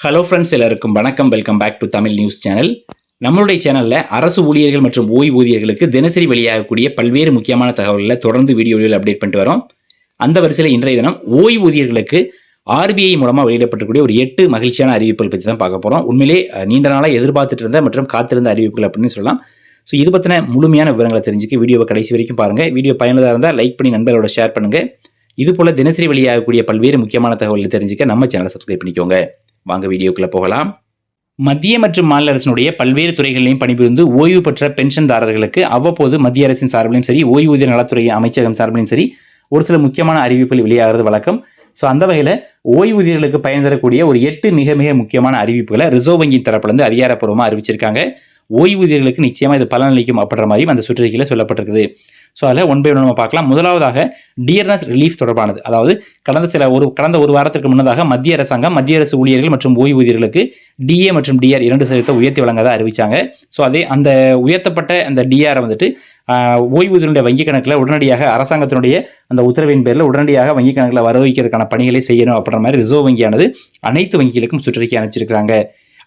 Hello friends எல்லாருக்கும் வணக்கம். Welcome back to Tamil news channel நம்மளுடைய சேனலில் அரசு ஊழியர்கள் மற்றும் ஓய்வூதியர்களுக்கு தினசரி வெளியாகக்கூடிய பல்வேறு முக்கியமான தகவல்களை தொடர்ந்து வீடியோவில் அப்டேட் பண்ணிட்டு வரோம். அந்த வரிசையில் இன்றைய தினம் ஓய்வூதியர்களுக்கு ஆர்பிஐ மூலமாக வெளியிடப்பட்டிருக்கக்கூடிய ஒரு எட்டு மகிழ்ச்சியான அறிவிப்புகள் பற்றி தான் பார்க்க போகிறோம் உண்மையிலே நீண்ட நாளாக எதிர்பார்த்துட்டு இருந்த மற்றும் காத்திருந்த அறிவிப்புகள் அப்படின்னு சொல்லலாம். ஸோ இது பற்றின முழுமையான விவரங்களை தெரிஞ்சுக்க வீடியோவை கடைசி வரைக்கும் பாருங்கள் வீடியோ பயனுள்ளதாக இருந்தால் லைக் பண்ணி நண்பர்களோட ஷேர் பண்ணுங்கள் இது போல் தினசரி வெளியாகக்கூடிய பல்வேறு முக்கியமான தகவல்களை தெரிஞ்சுக்க நம்ம சேனலை சப்ஸ்கிரைப் பண்ணிக்கோங்க. வாங்க வீடியோக்குள்ளே போகலாம். மத்திய மற்றும் மாநில அரசினுடைய பல்வேறு துறைகளிலும் பணிபுரிந்து ஓய்வு பெற்ற பென்ஷன்தாரர்களுக்கு அவ்வப்போது மத்திய அரசின் சார்பிலும் சரி ஓய்வூதிய நலத்துறை அமைச்சகம் சார்பிலும் சரி ஒரு சில முக்கியமான அறிவிப்புகள் வெளியாகிறது வழக்கம். ஸோ அந்த வகையில் ஓய்வூதியர்களுக்கு பயன் தரக்கூடிய ஒரு எட்டு மிக மிக முக்கியமான அறிவிப்புகளை ரிசர்வ் வங்கியின் தரப்புலேருந்து அதிகாரப்பூர்வமாக அறிவிச்சிருக்காங்க. ஓய்வூதியர்களுக்கு நிச்சயமாக இது பலனளிக்கும் அப்படின்ற மாதிரியும் அந்த சுற்றறிக்கையில் சொல்லப்பட்டிருக்குது. ஸோ அதில் ஒன் பை ஒன் நம்ம பார்க்கலாம். முதலாவதாக டியர்னஸ் ரிலீஃப் தொடர்பானது. அதாவது கடந்த சில ஒரு கடந்த ஒரு வாரத்திற்கு முன்னதாக மத்திய அரசாங்கம் மத்திய அரசு ஊழியர்கள் மற்றும் ஓய்வூதியர்களுக்கு டிஏ மற்றும் டிஆர் இரண்டு சதவீதத்தை உயர்த்தி வழங்கதாக அறிவித்தாங்க ஸோ அதே அந்த உயர்த்தப்பட்ட அந்த டிஆரை வந்துட்டு ஆஹ், ஓய்வூதியருடைய வங்கி கணக்கில் உடனடியாக அரசாங்கத்தினுடைய அந்த உத்தரவின் பேரில் உடனடியாக வங்கி கணக்கில் வர வைக்கிறதுக்கான பணிகளை செய்யணும் அப்படின்ற மாதிரி ரிசர்வ் வங்கியானது அனைத்து வங்கிகளுக்கும் சுற்றறிக்கை அனுப்பிச்சிருக்காங்க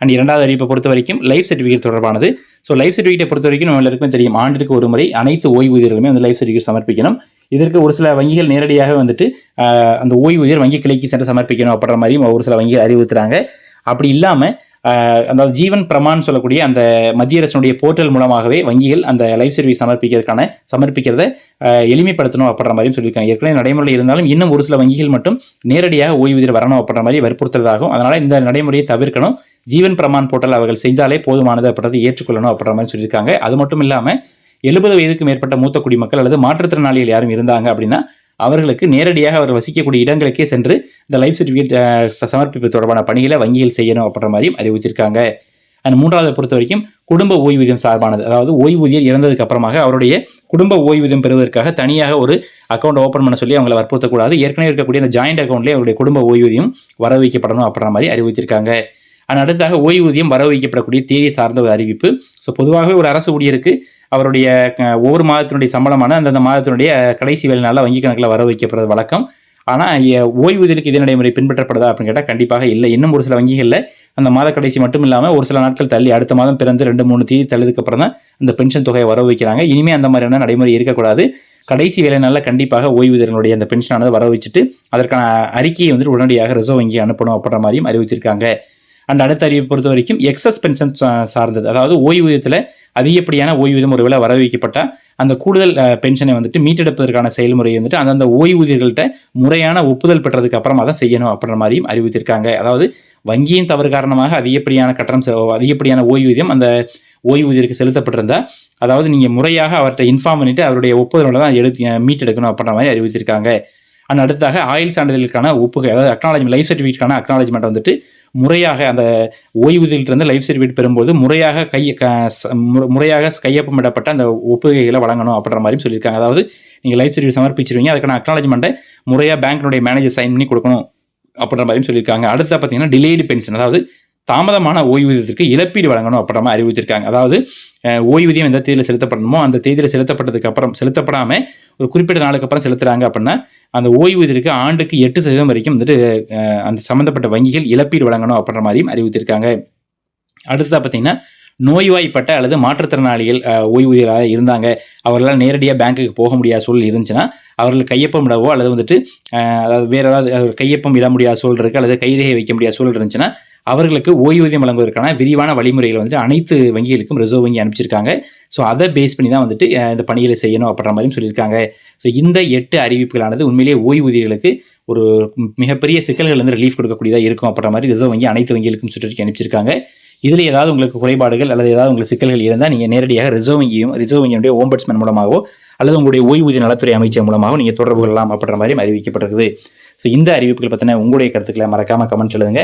அண்ட் இரண்டாவது அறிவிப்பை பொறுத்த வரைக்கும் லைஃப் சர்டிஃபிகேட் தொடர்பானது. ஸோ லைஃப் சர்டிஃபிகேட்டை பொறுத்த வரைக்கும் நம்ம எல்லாருக்குமே தெரியும். ஆண்டிற்கு ஒரு முறை அனைத்து ஓய்வூதியர்களுமே அந்த லைஃப் சர்டிஃபிகேட் சமர்ப்பிக்கணும். இதற்கு ஒரு சில வங்கிகள் நேரடியாக வந்துட்டு ஆஹ், அந்த ஓய்வூதியர் வங்கி கிளைக்கு சென்று சமர்ப்பிக்கணும் அப்படின்ற மாதிரியும் ஒரு சில வங்கிகள் அறிவுறுத்துறாங்க. அப்படி இல்லாமல் அதாவது ஜீவன் பிரமான் சொல்லக்கூடிய அந்த மத்திய அரசினுடைய போர்ட்டல் மூலமாகவே வங்கிகள் அந்த லைஃப் சர்வீஸ் சமர்ப்பிக்கிறதுக்கான சமர்ப்பிக்கிறத எளிமைப்படுத்தணும் அப்படின்ற மாதிரியும் சொல்லியிருக்காங்க. ஏற்கனவே நடைமுறையில் இருந்தாலும் இன்னும் ஒரு சில வங்கிகள் மட்டும் நேரடியாக ஓய்வூதியர் வரணும் அப்படின்ற மாதிரி வற்புறுத்துறதாகும் அதனால் இந்த நடைமுறையை தவிர்க்கணும். ஜீவன் பிரமான் போர்ட்டல் அவர்கள் செஞ்சாலே போதுமானது அப்படின்றத ஏற்றுக்கொள்ளணும் அப்படின்ற மாதிரி சொல்லியிருக்காங்க. அது மட்டும் இல்லாமல் எழுபது வயதுக்கு மேற்பட்ட மூத்த குடிமக்கள் அல்லது மாற்றுத்திறனாளிகள் யாரும் இருந்தாங்க அப்படின்னா அவர்களுக்கு நேரடியாக அவர் வசிக்கக்கூடிய இடங்களுக்கே சென்று இந்த லைஃப் சர்டிஃபிகேட் சமர்ப்பிப்பு தொடர்பான பணிகளை வங்கியில் செய்யணும் அப்படின்ற மாதிரியும் அறிவிச்சிருக்காங்க அண்ட் மூன்றாவது பொறுத்த வரைக்கும் குடும்ப ஓய்வூதியம் சார்பானது. அதாவது ஓய்வூதியர் இறந்ததுக்கு அப்புறமாக அவருடைய குடும்ப ஓய்வூதியம் பெறுவதற்காக தனியாக ஒரு அக்கௌண்ட் ஓப்பன் பண்ண சொல்லி அவங்களை வற்புறுத்தக்கூடாது. ஏற்கனவே இருக்கக்கூடிய அந்த ஜாயிண்ட் அக்கௌண்ட்லேயே அவருடைய குடும்ப ஓய்வூதியம் வர வைக்கப்படணும் அப்படின்ற மாதிரி அறிவிச்சிருக்காங்க அண்ட் அடுத்ததாக ஓய்வூதியம் வர வைக்கப்படக்கூடிய தேதி சார்ந்த ஒரு அறிவிப்பு. ஸோ பொதுவாகவே ஒரு அரசு ஊழியருக்கு அவருடைய ஒவ்வொரு மாதத்தினுடைய சம்பளமான அந்தந்த மாதத்தினுடைய கடைசி வேலை நாளில் வங்கி கணக்கில் வர வைக்கப்படுறது வழக்கம் ஆனால் ஓய்வூதியருக்கு இதே நடைமுறை பின்பற்றப்படுதா அப்படின்னு கேட்டால் கண்டிப்பாக இல்லை. இன்னும் ஒரு சில வங்கிகளில் அந்த மாத கடைசி மட்டும் இல்லாமல் ஒரு சில நாட்கள் தள்ளி அடுத்த மாதம் பிறந்து ரெண்டு மூணு தேதி தள்ளதுக்கு அப்புறம் தான் அந்த பென்ஷன் தொகையை வர வைக்கிறாங்க இனிமேல் அந்த மாதிரியான நடைமுறை இருக்கக்கூடாது. கடைசி வேலை நாளில் கண்டிப்பாக ஓய்வூதியர்களுடைய அந்த பென்ஷனானது வர வச்சுட்டு அதற்கான அறிக்கையை வந்துட்டு உடனடியாக ரிசர்வ் வங்கி அனுப்பணும் அப்படின்ற மாதிரியும் அறிவிச்சிருக்காங்க. அண்ட் அடுத்த அறிவை பொறுத்த வரைக்கும் எக்ஸஸ் பென்ஷன் சார்ந்தது. அதாவது ஓய்வூதியத்தில் அதிகப்படியான ஓய்வூதியம் ஒருவேளை வர வைக்கப்பட்டால் அந்த கூடுதல் பென்ஷனை வந்துட்டு மீட்டெடுப்பதற்கான செயல்முறை வந்துட்டு அந்தந்த ஓய்வூதியர்கள்ட்ட முறையான ஒப்புதல் பெற்றதுக்கு அப்புறமா தான் செய்யணும் அப்படின்ற மாதிரியும் அறிவித்திருக்காங்க அதாவது வங்கியின் தவறு காரணமாக அதிகப்படியான கட்டணம் செ- அதிகப்படியான ஓய்வூதியம் அந்த ஓய்வூதியருக்கு செலுத்தப்பட்டிருந்தா அதாவது நீங்கள் முறையாக அவர்கிட்ட இன்ஃபார்ம் பண்ணிட்டு அவருடைய ஒப்புதலோட தான் எடுத்து மீட்டெடுக்கணும் அப்படின்ற மாதிரி அறிவித்திருக்காங்க அண்ட் அடுத்ததாக ஆயுள் சான்றிதழுக்கான ஒப்புகை அதாவது அக்னாலஜ்மெண்ட் லைஃப் சர்டிஃபிகேட்கான அக்னாலஜ்மெண்ட் வந்துட்டு முறையாக அந்த ஓய்வூதியிலிருந்து லைஃப் சர்டிஃபிகேட் பெறும்போது முறையாக கை க- முறையாக கையொப்பமிடப்பட்ட அந்த ஒப்புகைகளை வழங்கணும் அப்படின்ற மாதிரியும் சொல்லியிருக்காங்க. அதாவது நீங்கள் லைஃப் சர்டிஃபிகேட் சமர்ப்பிச்சிருவீங்க அதுக்கான அக்னாலஜ்மெண்ட்டை முறையாக பேங்க்கினுடைய மேனேஜர் சைன் பண்ணி கொடுக்கணும் அப்படின்ற மாதிரியும் சொல்லியிருக்காங்க. அடுத்த பார்த்தீங்கன்னா டிலேடு பென்ஷன் அதாவது தாமதமான ஓய்வூதியத்திற்கு இழப்பீடு வழங்கணும் அப்படின்ற மாதிரி அறிவித்திருக்காங்க. அதாவது ஓய்வூதியம் எந்த தேதியில் செலுத்தப்படணுமோ அந்த தேதியில் செலுத்தப்பட்டதுக்கு அப்புறம் செலுத்தப்படாமல் ஒரு குறிப்பிட்ட நாளுக்கு அப்புறம் செலுத்துறாங்க அப்படின்னா அந்த ஓய்வூதியருக்கு ஆண்டுக்கு எட்டு சதவீதம் வரைக்கும் வந்துட்டு அந்த சம்மந்தப்பட்ட வங்கிகள் இழப்பீடு வழங்கணும் அப்படின்ற மாதிரியும் அறிவித்திருக்காங்க அடுத்ததாக பார்த்தீங்கன்னா நோய்வாய்ப்பட்ட அல்லது மாற்றுத்திறனாளிகள் ஓய்வூதியராக இருந்தாங்க. அவர்களால் நேரடியாக பேங்க்குக்கு போக முடியாத சூழல் இருந்துச்சுன்னா அவர்கள் கையொப்பம் இடவோ அல்லது வந்துட்டு அதாவது வேறு ஏதாவது கையொப்பம் இட முடியாத சூழல் இருக்குது அல்லது கைரேகை வைக்க முடியாத சூழல் இருந்துச்சுன்னா அவர்களுக்கு ஓய்வூதியம் வழங்குவதற்கான விரிவான வழிமுறைகளை வந்துட்டு அனைத்து வங்கிகளுக்கும் ரிசர்வ் வங்கி அனுப்பிச்சிருக்காங்க. ஸோ அதை பேஸ் பண்ணி தான் வந்துட்டு இந்த பணிகளை செய்யணும் அப்படின்ற மாதிரியும் சொல்லியிருக்காங்க. ஸோ இந்த எட்டு அறிவிப்புகளானது உண்மையிலேயே ஓய்வூதியர்களுக்கு ஒரு மிகப்பெரிய சிக்கல்கள் வந்து ரிலீஃப் கொடுக்கக்கூடியதாக இருக்கும் அப்படின்ற மாதிரி ரிசர்வ் வங்கி அனைத்து வங்கிகளுக்கும் சுற்றறிக்கை அனுப்பிச்சிருக்காங்க. இதில் ஏதாவது உங்களுக்கு குறைபாடுகள் அல்லது ஏதாவது உங்களுக்கு சிக்கல்கள் இருந்தால் நீங்கள் நேரடியாக ரிசர்வ் வங்கியும் ரிசர்வ் வங்கியுடைய ஓம்பட்ஸ்மேன் மூலமாகவோ அல்லது உங்களுடைய ஓய்வூதிய நலத்துறை அமைச்சர் மூலமாகவோ நீங்கள் தொடர்பு கொள்ளலாம் அப்படின்ற மாதிரி அறிவிக்கப்பட்டிருக்குது. ஸோ இந்த அறிவிப்புகள் பற்றின உங்களுடைய கருத்துக்களை மறக்காமல் கமெண்ட் எழுதுங்க.